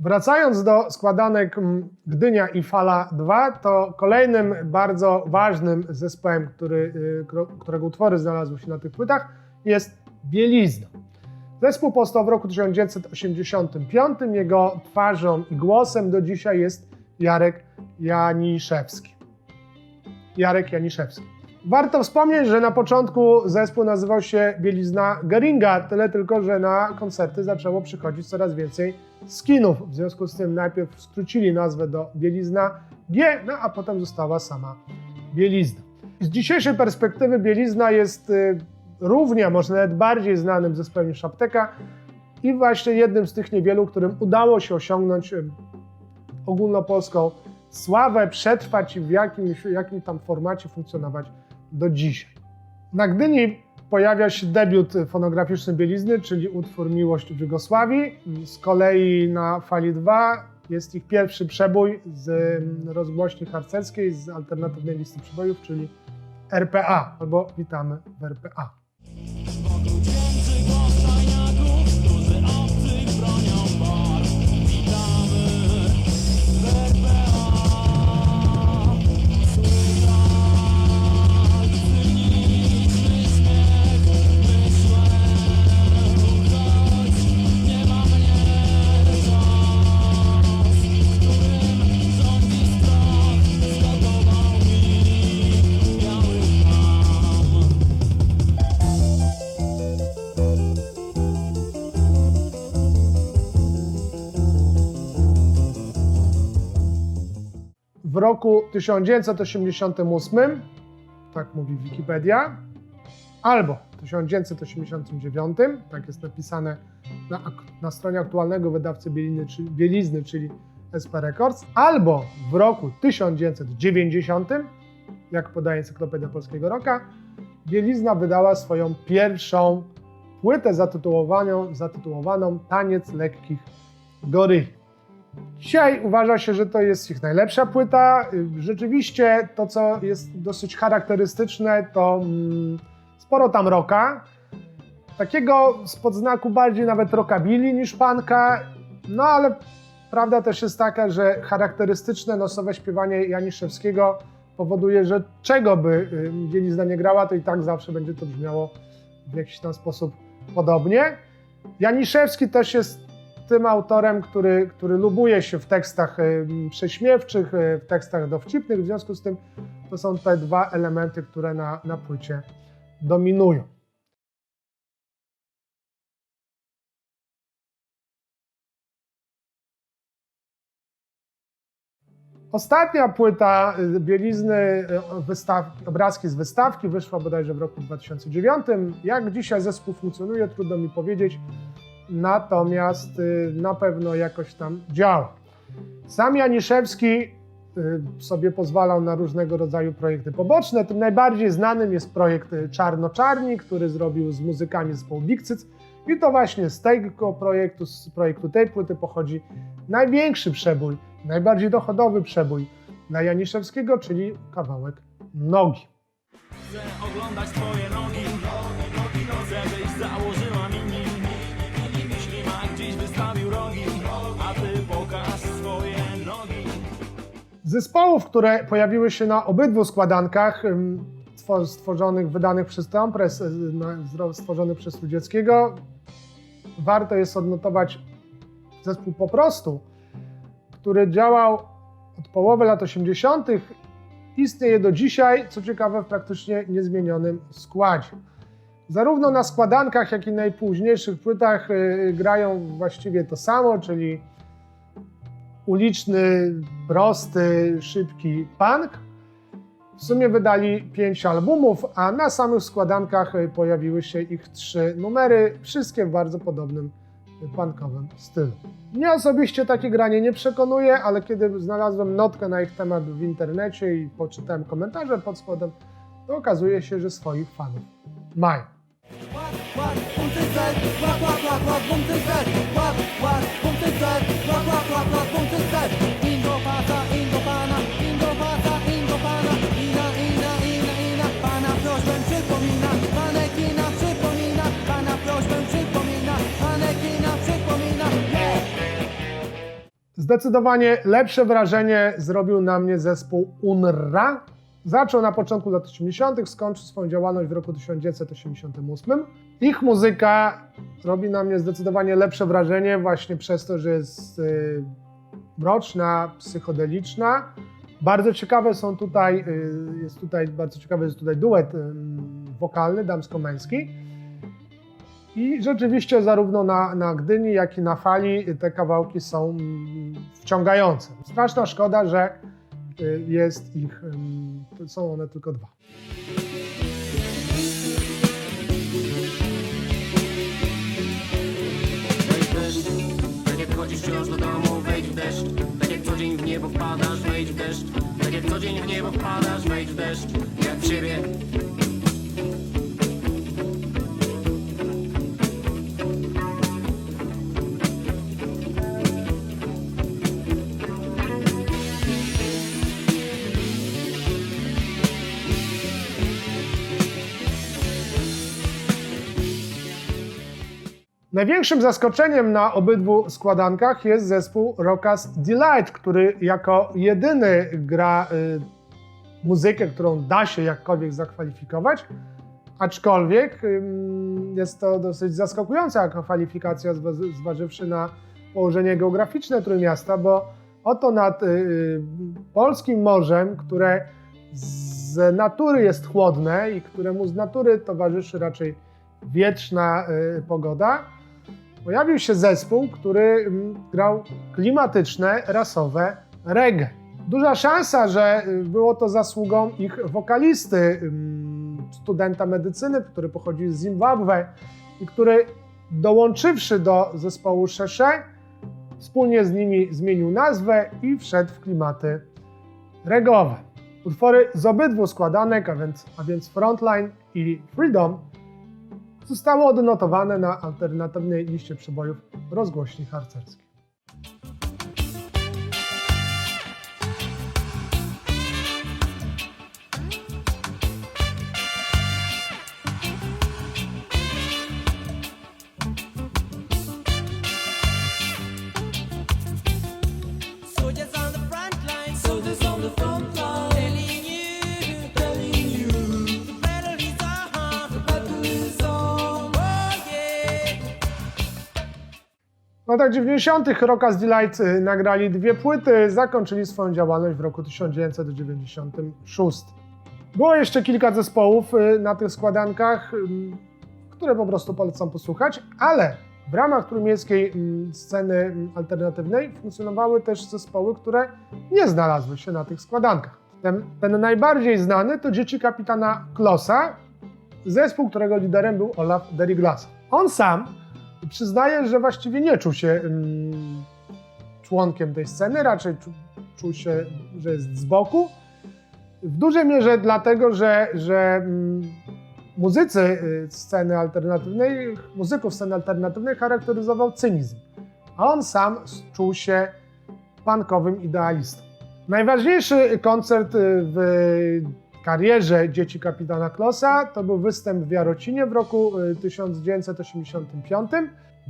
Wracając do składanek mm, Gdynia i Fala 2, to kolejnym bardzo ważnym zespołem, który, y, którego utwory znalazły się na tych płytach, jest Bielizna. Zespół powstał w roku 1985. Jego twarzą i głosem do dzisiaj jest Jarek Janiszewski. Jarek Janiszewski. Warto wspomnieć, że na początku zespół nazywał się Bielizna Geringa, tyle tylko, że na koncerty zaczęło przychodzić coraz więcej skinów. W związku z tym najpierw skrócili nazwę do Bielizna G, no a potem została sama Bielizna. Z dzisiejszej perspektywy Bielizna jest y, równie, może nawet bardziej znanym zespołem niż Apteka i właśnie jednym z tych niewielu, którym udało się osiągnąć y, ogólnopolską sławę, przetrwać i w jakimś, jakim tam formacie funkcjonować do dzisiaj. Na Gdyni pojawia się debiut fonograficzny Bielizny, czyli utwór Miłość w Jugosławii. Z kolei na Fali 2 jest ich pierwszy przebój z mm, rozgłośni harcerskiej, z alternatywnej listy przebojów, czyli RPA, albo Witamy w RPA. Roku 1988, tak mówi Wikipedia, albo 1989, tak jest napisane na, na stronie aktualnego wydawcy Bieliny, czy, Bielizny, czyli SP Records, albo w roku 1990, jak podaje Encyklopedia Polskiego Roka, Bielizna wydała swoją pierwszą płytę zatytułowaną, zatytułowaną Taniec lekkich goryli. Dzisiaj uważa się, że to jest ich najlepsza płyta. Y, Rzeczywiście to, co jest dosyć charakterystyczne, to mm, sporo tam rocka. Takiego z podznaku bardziej nawet rockabilly niż punka. No ale prawda też jest taka, że charakterystyczne nosowe śpiewanie Janiszewskiego powoduje, że czego by y, Bielizna nie grała, to i tak zawsze będzie to brzmiało w jakiś tam sposób podobnie. Janiszewski też jest tym autorem, który, który lubuje się w tekstach prześmiewczych, y, w tekstach dowcipnych, w związku z tym to są te dwa elementy, które na, na płycie dominują. Ostatnia płyta y, bielizny, y, wystawki, obrazki z wystawki wyszła bodajże w roku 2009. Jak dzisiaj zespół funkcjonuje, trudno mi powiedzieć natomiast y, na pewno jakoś tam działa. Sam Janiszewski y, sobie pozwalał na różnego rodzaju projekty poboczne. Tym najbardziej znanym jest projekt y, Czarno-Czarni, który zrobił z muzykami zespołu Dixit. I to właśnie z tego projektu, z projektu tej płyty pochodzi największy przebój, najbardziej dochodowy przebój dla Janiszewskiego, czyli kawałek Nogi. Chcę oglądać twoje nogi Zespołów, które pojawiły się na obydwu składankach, stworzonych, wydanych przez Tempres, y, stworzonych przez Rudzieckiego, warto jest odnotować zespół po prostu, który działał od połowy lat 80., istnieje do dzisiaj, co ciekawe, w praktycznie niezmienionym składzie. Zarówno na składankach, jak i najpóźniejszych płytach y, grają właściwie to samo, czyli uliczny, prosty, szybki punk. W sumie wydali pięć albumów, a na samych składankach y, pojawiły się ich trzy numery, wszystkie w bardzo podobnym y, punkowym stylu. Mnie osobiście takie granie nie przekonuje, ale kiedy znalazłem notkę na ich temat w internecie i poczytałem komentarze pod spodem, to okazuje się, że swoich fanów mają. Z, łap, łap, łap, łap, punkty Z. Ingo pasa, ingo pana, ingo pasa, ingo pana, ina, ina, ina, ina, pana prośbę przypomina, manekina przypomina, pana prośbę przypomina, manekina przypomina, yeah. Zdecydowanie lepsze wrażenie zrobił na mnie zespół UNRWA. Zaczął na początku lat 80., skończył swoją działalność w roku 1988. Ich muzyka robi na mnie zdecydowanie lepsze wrażenie właśnie przez to, że jest y, mroczna, psychodeliczna. Bardzo ciekawe są tutaj, y, jest tutaj bardzo ciekawy jest tutaj duet wokalny, damsko-męski. I rzeczywiście zarówno na, na Gdyni, jak i na fali te kawałki są mm, wciągające. Straszna szkoda, że jest ich, są one tylko dwa. Tak wciąż do domu, wejdź w deszcz. Tak jak co dzień w niebo wpadasz, wejdź w deszcz. Tak jak co dzień w niebo wpadasz, wejdź w deszcz. Jak w siebie Największym zaskoczeniem na obydwu składankach jest zespół Rockers Delight, który jako jedyny gra y, muzykę, którą da się jakkolwiek zakwalifikować, aczkolwiek ym, jest to dosyć zaskakująca kwalifikacja, zwa- zważywszy na położenie geograficzne Trójmiasta, bo oto nad y, y, polskim morzem, które z natury jest chłodne i któremu z natury towarzyszy raczej wietrzna y, pogoda, pojawił się zespół, który mm, grał klimatyczne, rasowe reggae. Duża szansa, że y, było to zasługą ich wokalisty, ym, studenta medycyny, który pochodzi z Zimbabwe i który dołączywszy do zespołu Szesze, wspólnie z nimi zmienił nazwę i wszedł w klimaty regowe. Utwory z obydwu składanek, a więc, a więc Frontline i Freedom, zostały odnotowane na alternatywnej liście przebojów rozgłośni harcerskiej. Latach 90. Rockers Delight y, nagrali dwie płyty, zakończyli swoją działalność w roku 1996. Było jeszcze kilka zespołów y, na tych składankach, ym, które po prostu polecam posłuchać, ale w ramach trójmiejskiej sceny alternatywnej funkcjonowały też zespoły, które nie znalazły się na tych składankach. Ten, ten najbardziej znany to Dzieci Kapitana Klossa, zespół, którego liderem był Olaf Deriglas. On sam przyznaje, że właściwie nie czuł się ym, członkiem tej sceny, raczej czu, czuł się, że jest z boku. W dużej mierze dlatego, że, że ym, muzycy y, sceny alternatywnej, muzyków sceny alternatywnej charakteryzował cynizm, a on sam czuł się punkowym idealistą. Najważniejszy koncert y, w karierze dzieci kapitana Klossa to był występ w Jarocinie w roku y, 1985.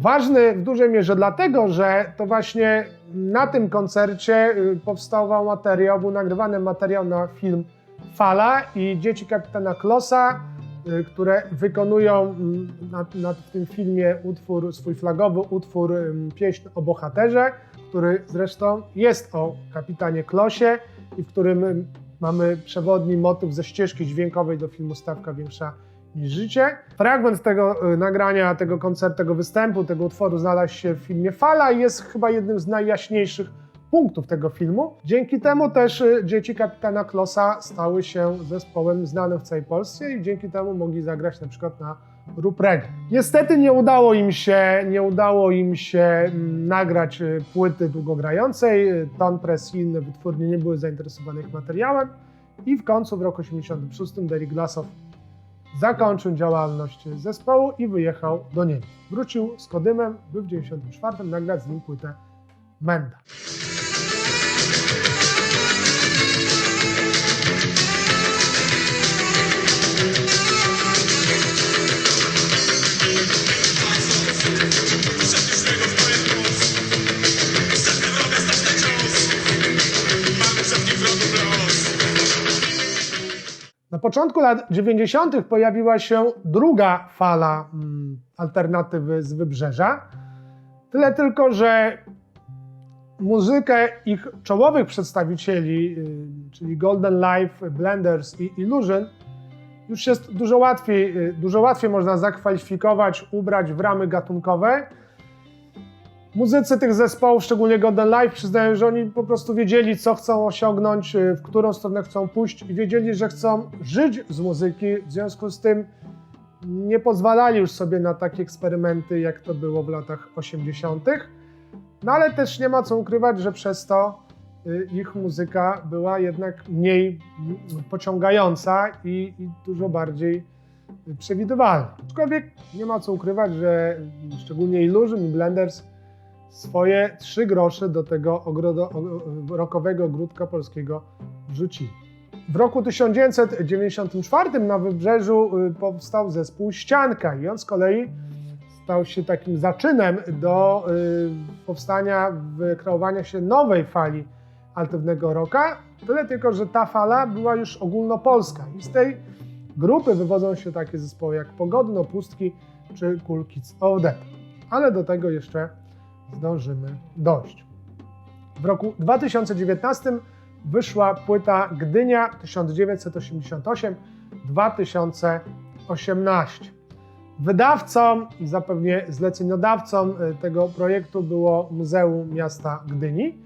Ważny w dużej mierze dlatego, że to właśnie na tym koncercie y, powstawał materiał, był nagrywany materiał na film Fala i dzieci kapitana Klossa, y, które wykonują mm, na, na, w tym filmie utwór, swój flagowy utwór Pieśń o bohaterze, który zresztą jest o kapitanie Klosie i w którym ym, mamy przewodni motyw ze ścieżki dźwiękowej do filmu Stawka Większa niż Życie. Fragment tego y, nagrania, tego koncertu, tego występu, tego utworu znalazł się w filmie Fala i jest chyba jednym z najjaśniejszych punktów tego filmu. Dzięki temu też y, dzieci kapitana Klossa stały się zespołem znanym w całej Polsce i dzięki temu mogli zagrać na przykład na Reggae. Niestety nie udało im się, nie udało im się mm, nagrać y, płyty długogrającej. Ton Press i inne wytwórnie nie były zainteresowane ich materiałem i w końcu w roku 1986 Derek Glassow zakończył działalność zespołu i wyjechał do Niemiec. Wrócił z Kodymem, by w 1994 nagrać z nim płytę Menda. Początku lat 90. pojawiła się druga fala mm, alternatywy z wybrzeża. Tyle tylko, że muzykę ich czołowych przedstawicieli, y, czyli Golden Life, Blenders i Illusion, już jest dużo łatwiej, y, dużo łatwiej można zakwalifikować, ubrać w ramy gatunkowe. Muzycy tych zespołów, szczególnie Golden Life, przyznają, że oni po prostu wiedzieli, co chcą osiągnąć, y, w którą stronę chcą pójść i wiedzieli, że chcą żyć z muzyki. W związku z tym nie pozwalali już sobie na takie eksperymenty, jak to było w latach 80. No ale też nie ma co ukrywać, że przez to y, ich muzyka była jednak mniej mm, pociągająca i, i dużo bardziej y, przewidywalna. Aczkolwiek nie ma co ukrywać, że szczególnie Illusion i Blenders swoje trzy grosze do tego ogrodo, rokowego ogródka polskiego wrzucili. W roku 1994 na Wybrzeżu y, powstał zespół Ścianka i on z kolei stał się takim zaczynem do y, powstania, wykreowania się nowej fali alternatywnego rocka. Tyle tylko, że ta fala była już ogólnopolska i z tej grupy wywodzą się takie zespoły jak Pogodno, Pustki czy Cool Kids of Death. Ale do tego jeszcze zdążymy dojść. W roku 2019 wyszła płyta Gdynia 1988-2018. Wydawcą i zapewne zleceniodawcą y, tego projektu było Muzeum Miasta Gdyni.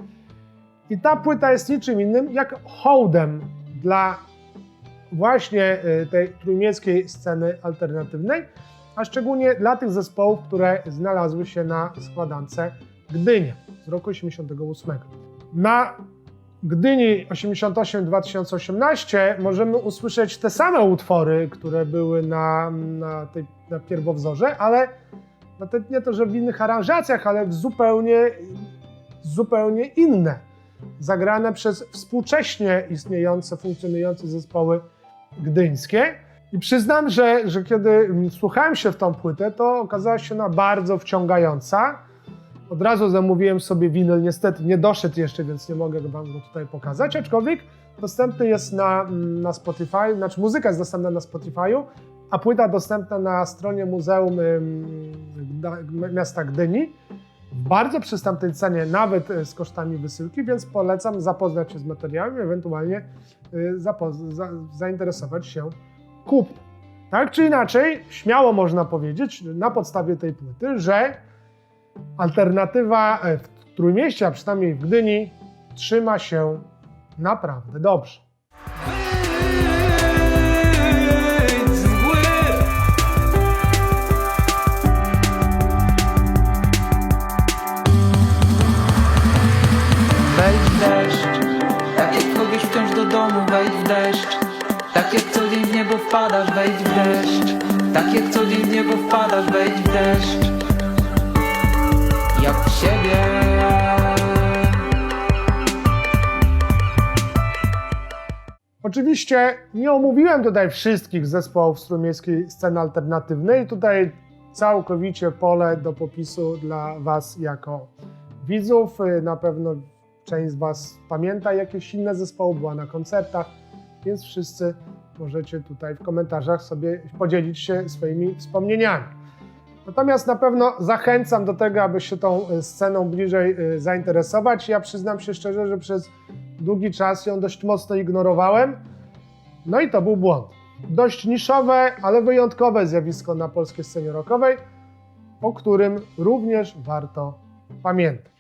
I ta płyta jest niczym innym jak hołdem dla właśnie y, tej trójmiejskiej sceny alternatywnej, a szczególnie dla tych zespołów, które znalazły się na składance Gdynia z roku 88. Na Gdyni 88-2018 możemy usłyszeć te same utwory, które były na, na tej na pierwowzorze, ale to nie to, że w innych aranżacjach, ale w zupełnie, zupełnie inne. Zagrane przez współcześnie istniejące, funkcjonujące zespoły gdyńskie. I przyznam, że, że kiedy słuchałem się w tą płytę, to okazała się ona bardzo wciągająca. Od razu zamówiłem sobie winyl, niestety nie doszedł jeszcze, więc nie mogę wam go tutaj pokazać, aczkolwiek dostępny jest na, na Spotify, znaczy muzyka jest dostępna na Spotify'u, a płyta dostępna na stronie Muzeum Miasta Gdyni bardzo przystępnej cenie, nawet y, z kosztami wysyłki, więc polecam zapoznać się z materiałem ewentualnie za, zainteresować się Tak czy inaczej, śmiało można powiedzieć na podstawie tej płyty, że alternatywa e, w Trójmieście, a przynajmniej w Gdyni, trzyma się naprawdę dobrze. Wpadasz, wejdź w deszcz. Tak jak co dzień w niebo wpadasz, wejdź w deszcz. Jak w siebie. Oczywiście nie omówiłem tutaj wszystkich zespołów strumiejskiej sceny alternatywnej. Tutaj całkowicie pole do popisu dla Was jako widzów. Na pewno część z Was pamięta jakieś inne zespoły, była na koncertach, więc wszyscy możecie tutaj w komentarzach sobie podzielić się swoimi wspomnieniami. Natomiast na pewno zachęcam do tego, aby się tą y, sceną bliżej y, zainteresować. Ja przyznam się szczerze, że przez długi czas ją dość mocno ignorowałem. No i to był błąd. Dość niszowe, ale wyjątkowe zjawisko na polskiej scenie rockowej, o którym również warto pamiętać.